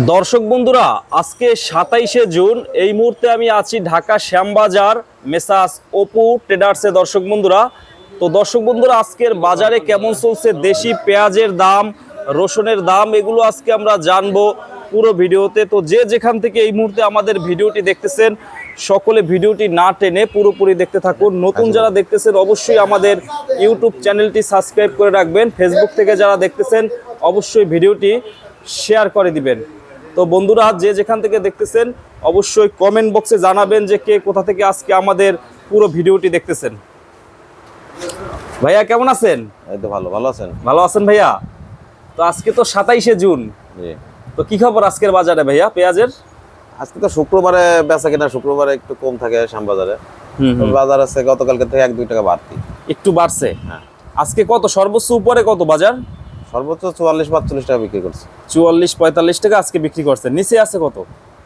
দর্শক বন্ধুরা, আজকে সাতাইশে জুন, এই মুহূর্তে আমি আছি ঢাকা শ্যামবাজার, মেসাস অপু ট্রেডার্সে। দর্শক বন্ধুরা, তো দর্শক বন্ধুরা, আজকের বাজারে কেমন চলছে? দেশি পেঁয়াজের দাম, রসুনের দাম, এগুলো আজকে আমরা জানব পুরো ভিডিওতে। তো যে যেখান থেকে এই মুহূর্তে আমাদের ভিডিওটি দেখতেছেন, সকলে ভিডিওটি না টেনে পুরোপুরি দেখতে থাকুন। নতুন যারা দেখতেছেন, অবশ্যই আমাদের ইউটিউব চ্যানেলটি সাবস্ক্রাইব করে রাখবেন। ফেসবুক থেকে যারা দেখতেছেন, অবশ্যই ভিডিওটি শেয়ার করে দিবেন। তো বন্ধুরা যে যেখান থেকে দেখতেছেন অবশ্যই কমেন্ট বক্সে জানাবেন যে কে কোথা থেকে আজকে আমাদের পুরো ভিডিওটি দেখতেছেন। ভাইয়া কেমন আছেন? এই তো ভালো ভালো আছেন? ভালো আছেন ভাইয়া? তো আজকে তো সাতাইশে জুন। জি। তো কি খবর আজকের বাজারে ভাইয়া পেঁয়াজের? আজকে তো শুক্রবারে বেচা কিনা শুক্রবারে একটু কম থাকে শ্যামবাজারে। বাজার আছে গতকালকে থেকে এক দুই টাকা বাড়তি। একটু বাড়ছে। হ্যাঁ। আজকে কত সর্বোচ্চ উপরে কত বাজার? সর্বোচ্চ চুয়াল্লিশ পাঁচচল্লিশ টাকা বিক্রি করছে। চুয়াল্লিশ পঁয়তাল্লিশ টাকা আজকে বিক্রি করছেন। নিচে আছে কত?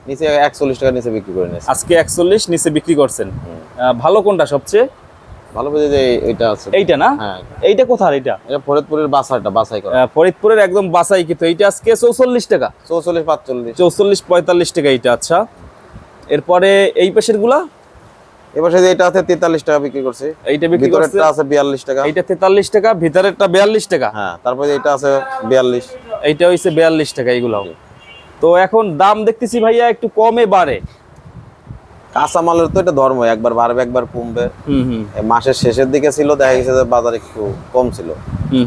নিচে একচল্লিশ টাকা নিচে বিক্রি করে নিয়েছে। আজকে একচল্লিশ নিচে বিক্রি করছেন। ভালো কোনটা সবচেয়ে? ভালো বুঝে যে এইটা আছে। এইটা না? হ্যাঁ এইটা। কোথার এইটা? এটা ফরিদপুরের বাসাটা বাসাই করা। ফরিদপুরের একদম বাসাই কিন্তু এইটা আজকে চৌচল্লিশ টাকা। চৌচল্লিশ পাঁচচল্লিশ। চৌচল্লিশ পঁয়তাল্লিশ টাকা এইটা আচ্ছা। এরপরে এই পাশেরগুলা এবার সেই যে এটা আছে তেতাল্লিশ টাকা বিক্রি করছে। এইটা বিক্রি করছে ভিতরেরটা আছে বিয়াল্লিশ টাকা। এইটা তেতাল্লিশ টাকা ভিতরেরটা বিয়াল্লিশ টাকা। হ্যাঁ তারপরে এটা আছে বিয়াল্লিশ। এইটা হইছে বিয়াল্লিশ টাকা এইগুলাও। তো এখন দাম দেখতেছি ভাইয়া একটু কমে বাড়ে। কাঁচামালের তো এটা ধর্ম একবার বাড়বে একবার কমবে। মাসের শেষের দিকে ছিল দেখা গেছে যে বাজার একটু কম ছিল।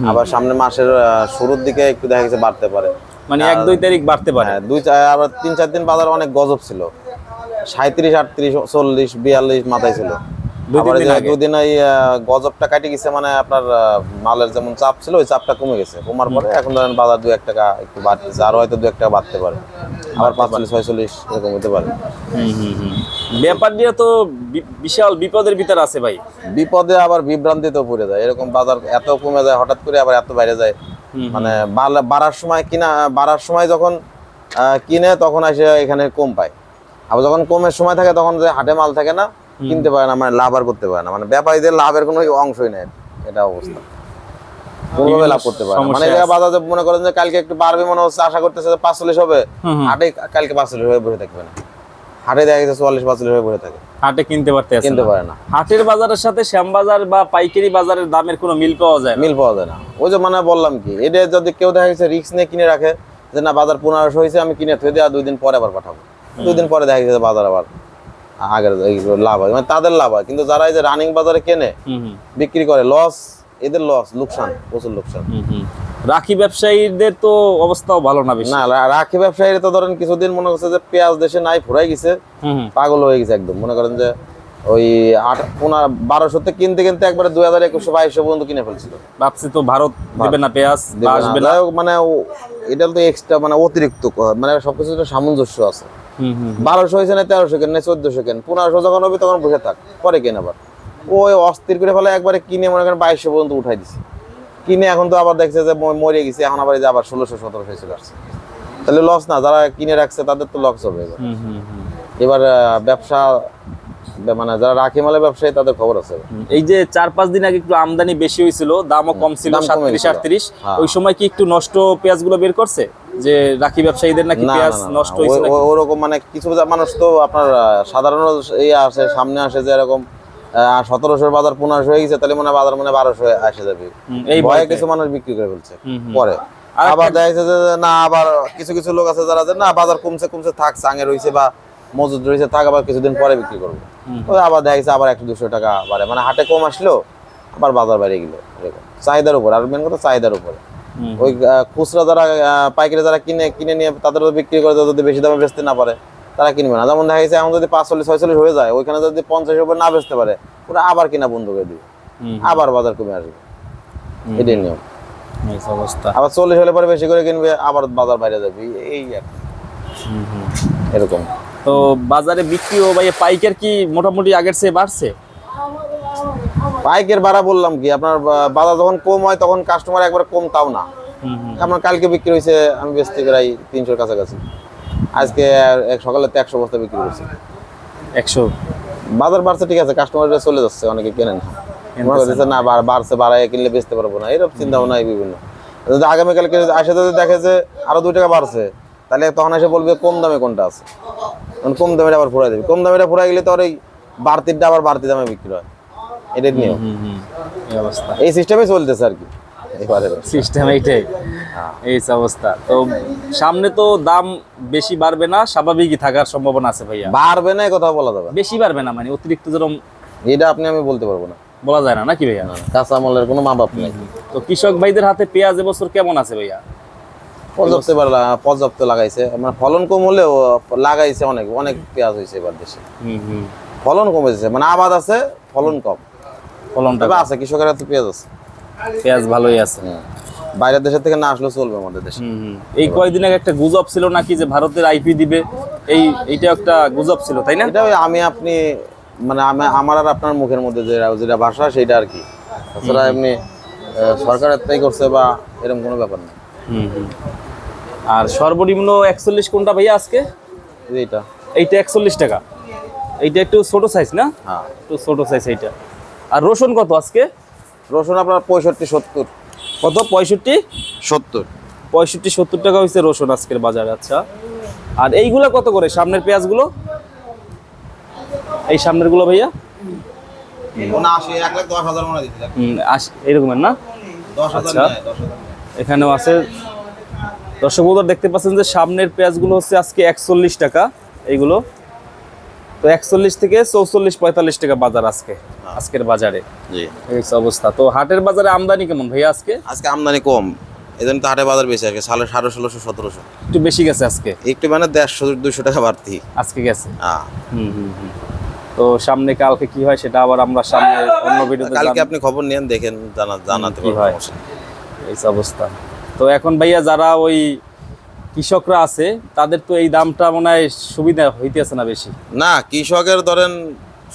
আবার সামনে মাসের শুরুর দিকে একটু দেখা গেছে বাড়তে পারে। মানে এক দুই তারিখ বাড়তে পারে। হ্যাঁ দুই আবার তিন চার দিন বাজার অনেক গজব ছিল। সাঁত্রিশ আটত্রিশ চল্লিশ বিয়াল্লিশ মাথায় ছিল। দুদিন এই গজবটা কাটে গেছে মানে আপনার মালের যেমন চাপ ছিল ওই চাপটা কমে গেছে। কমার পরে এখন ধরেন বাজার দু এক টাকা একটু বাড়তেছে আরও হয়তো দু এক টাকা বাড়তে পারে। আবার পাঁচচল্লিশ ছয়চল্লিশ এরকম হতে পারে। হুম হুম তো বিশাল বিপদের ভিতর আছে ভাই। বিপদে আবার বিভ্রান্তিতেও পড়ে যায়। এরকম বাজার এত কমে যায় হঠাৎ করে আবার এত বাইরে যায়। মানে বাড়ার সময় কিনা বাড়ার সময় যখন কিনে তখন এসে এখানে কম পায়। আবার যখন কমের সময় থাকে তখন যে হাটে মাল থাকে না কিনতে পারে না মানে লাভ আর করতে পারে না। মানে ব্যাপারীদের লাভের কোনো অংশই নেই এটা অবস্থা। কোনোভাবে লাভ করতে পারে মানে বাজারে মনে করেন যে কালকে একটু বাড়বে মনে হচ্ছে আশা করতেছে পাঁচচল্লিশ হবে। হাটে কালকে পাঁচচল্লিশ হয়ে বসে থাকবে না। হাটে দেখা গেছে চুয়াল্লিশ পাঁচচল্লিশ হয়ে বসে থাকে। হাটে কিনতে পারতে কিনতে পারে না। হাটের বাজারের সাথে শ্যামবাজার বা পাইকারি বাজারের দামের কোনো মিল পাওয়া যায় মিল পাওয়া যায় না। ওই যে মানে বললাম কি এটা যদি কেউ দেখা গেছে রিক্স নিয়ে কিনে রাখে যে না বাজার পনেরোশো হয়েছে আমি কিনে থুয়ে আর দুই দিন পরে আবার পাঠাবো। দুই দিন পরে দেখা গেছে বাজার আবার আগের লাভ হয়। মানে তাদের লাভ হয়। কিন্তু যারা এই যে রানিং বাজারে কেনে বিক্রি করে লস এদের লস লোকসান প্রচুর লোকসান। রাখি ব্যবসায়ীদের তো অবস্থাও ভালো না বেশি। না রাখি ব্যবসায়ীরা তো ধরেন কিছুদিন মনে করছে যে পেঁয়াজ দেশে নাই ফুরাই গেছে। পাগল হয়ে গেছে একদম। মনে করেন যে ওই আট পনেরো বারোশোতে কিনতে কিনতে একবারে দুই হাজার একুশশো বাইশশো পর্যন্ত কিনে ফেলছিল। ভাবছি তো ভারত দেবে না পেঁয়াজ। আসবে না। মানে এটা তো এক্সট্রা মানে অতিরিক্ত মানে সবকিছু সামঞ্জস্য আছে। বারোশো হয়েছে না তেরোশো কেন না চোদ্দশো কেন? পনেরোশো যখন হবে তখন বসে থাক পরে কেন আবার। ওই অস্থির করে ফেলে একবারে কিনে মনে করেন বাইশশো পর্যন্ত উঠাই দিছে। কিনে এখন তো আবার দেখছে যে মরে গেছে এখন আবার যে আবার ষোলোশো সতেরোশো চলে আসছে তাহলে লস না যারা কিনে রাখছে তাদের তো লস হবে এবার। এবার ব্যবসা মানে যারা রাখি মালে ব্যবসায়ী তাদের খবর আছে। এই যে চার পাঁচ দিন আগে একটু আমদানি বেশি হয়েছিল দামও কম ছিল সাতত্রিশ আটত্রিশ। হ্যাঁ। ওই সময় কি একটু নষ্ট পেঁয়াজগুলো বের করছে? যে রাখি ব্যবসায়ীদের নাকি পেঁয়াজ নষ্ট হয়েছে ওরকম মানে কিছু মানুষ তো আপনার সাধারণ ইয়ে আসে সামনে আসে যে এরকম সতেরোশোর বাজার পনেরোশো হয়ে গেছে তাহলে মনে বাজার মনে বারোশো আসে যাবে। এই ভয়ে কিছু মানুষ বিক্রি করে ফেলছে। পরে। আবার দেখা যাচ্ছে যে না আবার কিছু কিছু লোক আছে যারা যে না বাজার কমছে কমছে থাক চাঙে রয়েছে বা মজুদ রয়েছে থাক আবার কিছুদিন পরে বিক্রি করব। আবার দেখা যাচ্ছে আবার একশো দুশো টাকা বাড়ে। মানে হাটে কম আসলো আবার বাজার বেড়ে গেলো এরকম। চাহিদার উপর আর মেন কথা চাহিদার উপরে। ওই খুচরা যারা পাইকারি যারা কিনে কিনে নিয়ে তাদের বিক্রি করে যদি বেশি দামে বেচতে না পারে তারা কিনবে না। যেমন দেখা গেছে এখন যদি পাঁচচল্লিশ ছয়চল্লিশ হয়ে যায় ওইখানে যদি পঞ্চাশের উপর না বেচতে পারে ওরা আবার কিনা বন্ধ করে দিবে। আবার বাজার কমে আসবে। এটাই নিয়ম। অবস্থা। আবার চল্লিশ হলে পরে বেশি করে কিনবে আবার বাজার বাইরে যাবে এই- আর। এরকম। তো বাজারে বিক্রি ও ভাই পাইকার কি মোটামুটি আগের চেয়ে বাড়ছে? পাইকের ভাড়া বললাম কি আপনার বাজার যখন কম হয় তখন কাস্টমার একবার কম তাও না। আপনার কালকে বিক্রি হয়েছে আমি বেচতে প্রায় তিনশোর কাছাকাছি। আজকে সকালে তো একশো বস্তা বিক্রি করছি। একশো? বাজার বাড়ছে ঠিক আছে কাস্টমাররা চলে যাচ্ছে অনেকে কেনেন। না না বাড়ছে বাড়ায় কিনলে বেচতে পারব না এরকম চিন্তা ভাবনা বিভিন্ন। যদি আগামীকালকে আসে যদি দেখে যে আরও দুই টাকা বাড়ছে তাহলে তখন এসে বলবে কম দামে কোনটা আছে। কম দামে আবার ফুরাই দেবে। কম দামে ফুরাই গেলে তো আর ওই বাড়তিরটা আবার বাড়তি দামে বিক্রি হয়। এটাই নিয়ম। এই অবস্থা। এই সিস্টেমে চলতেছে আর কি। সিস্টেম এইটাই। এই অবস্থা। তো সামনে তো দাম বেশি বাড়বে না স্বাভাবিকই থাকার সম্ভাবনা আছে ভাইয়া। বাড়বে না এই কথা বলা যাবে বেশি বাড়বে না মানে অতিরিক্ত যেরকম এটা আপনি আমি বলতে পারব না। বলা যায় না নাকি ভাইয়া? কাঁচা মালের কোনো মা বাপ নেই। তো কৃষক ভাইদের হাতে পেঁয়াজ এবছর কেমন আছে ভাইয়া? পর্যাপ্ত এবার পর্যাপ্ত লাগাইছে। মানে ফলন কম হলেও লাগাইছে অনেক অনেক পেঁয়াজ হয়েছে এবার দেশে। হুম হুম। ফলন কমেছে মানে আবাদ আছে ফলন কম। ফলনটা আছে কৃষকের হাতে পেঁয়াজ আছে। পেঁয়াজ ভালোই আছে। বাইরের দেশের থেকে না আসলেও চলবে আমাদের দেশে। এই কয়দিন আগে একটা গুজব ছিল নাকি যে ভারতের আইপি দিবে? এই এইটা একটা গুজব ছিল তাই না? এটা আমি আপনি মানে আমি আমার আর আপনার মুখের মধ্যে যে যেটা ভাষা সেটা আর কি। তাছাড়া এমনি সরকারের তাই করছে বা এরকম কোনো ব্যাপার হুম। আর সর্বনিম্ন একচল্লিশ কোনটা ভাইয়া আজকে? এই যে এটা এইটা একচল্লিশ টাকা। এইটা একটু ছোট সাইজ না? হ্যাঁ। একটু ছোট সাইজ এইটা। আর রসুন কত আজকে? রসুন আপনার পঁয়ষট্টি সত্তর। কত? পঁয়ষট্টি? সত্তর। পঁয়ষট্টি সত্তর টাকা হয়েছে রসুন আজকের বাজারে আচ্ছা। আর এইগুলো কত করে? সামনের পেঁয়াজগুলো? এই সামনেরগুলো ভাইয়া? এরকমের না? আচ্ছা। এখানেও আছে দর্শক বন্ধুরা দেখতে পাচ্ছেন যে সামনের পেঁয়াজগুলো হচ্ছে আজকে একচল্লিশ টাকা এইগুলো। তো একচল্লিশ থেকে চৌচল্লিশ পঁয়তাল্লিশ টাকা বাজার আজকে আজকের বাজারে। অবস্থা। তো হাটের বাজারে আমদানি কেমন ভাইয়া আজকে? আজকে আমদানি কম। এই তো হাটে বাজার বেশি আজকে সাড়ে সাড়ে ষোলোশো সতেরোশো। একটু বেশি গেছে আজকে? একটু মানে দেড়শো দুশো টাকা বাড়তি। আজকে গেছে? হ্যাঁ। হুম হুম হুম। তো সামনে কালকে কি হয় সেটা আবার আমরা সামনে অন্য ভিডিওতে কালকে আপনি খবর নিয়েন দেখেন জানা জানাতে পারবেন হয়? সমস্যা এই হচ্ছে অবস্থা। তো এখন ভাইয়া যারা ওই কৃষকরা আছে তাদের তো এই দামটা মনে হয় সুবিধা হইতেছে না বেশি। না কৃষকের ধরেন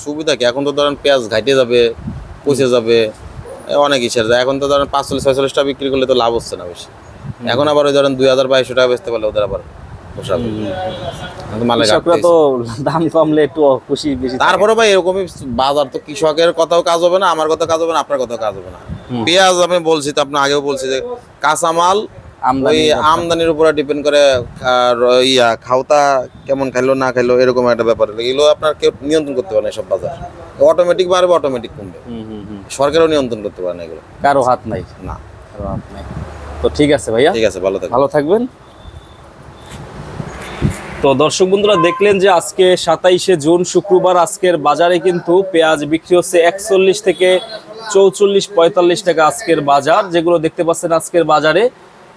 সুবিধা কি? এখন তো ধরেন পেঁয়াজ ঘাইটে যাবে পচে যাবে অনেক ইসের। যায় এখন তো ধরেন পাঁচচল্লিশ ছয়চল্লিশ টাকা বিক্রি করলে তো লাভ হচ্ছে না বেশি। এখন আবার ওই ধরেন দুই হাজার বাইশশো টাকা বেচতে পারলে ওদের আবার। তারপরে ভাই এরকমই বাজার তো কৃষকের কথাও কাজ হবে না আমার কথা কাজ হবে না আপনার কথাও কাজ হবে না। পেঁয়াজ আমি বলছি তো আপনি আগেও বলছি যে কাঁচামাল ওই আমদানির উপরে ডিপেন্ড করে আর ইয়া খাওতা কেমন খাইলো না খাইলো এরকম একটা ব্যাপার। এগুলো আপনার কেউ নিয়ন্ত্রণ করতে পারে না সব বাজার। অটোমেটিক বাড়বে অটোমেটিক কমবে। সরকারও নিয়ন্ত্রণ করতে পারে না এগুলো। কারও হাত নাই? না। কারও হাত নাই। তো ঠিক আছে ভাইয়া। ঠিক আছে ভালো থাকবে ভালো থাকবেন। তো দর্শক বন্ধুরা দেখলেন যে আজকে সাতাইশে জুন শুক্রবার আজকের বাজারে কিন্তু পেঁয়াজ বিক্রি হচ্ছে একচল্লিশ থেকে চৌচল্লিশ, পঁয়তাল্লিশ টাকা আজকের বাজার, যেগুলো দেখতে পাচ্ছেন আজকের বাজারে।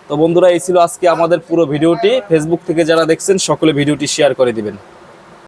তো বন্ধুরা, এই ছিল আজকে আমাদের পুরো ভিডিওটি। ফেসবুক থেকে যারা দেখছেন, সকলে ভিডিওটি শেয়ার করে দিবেন।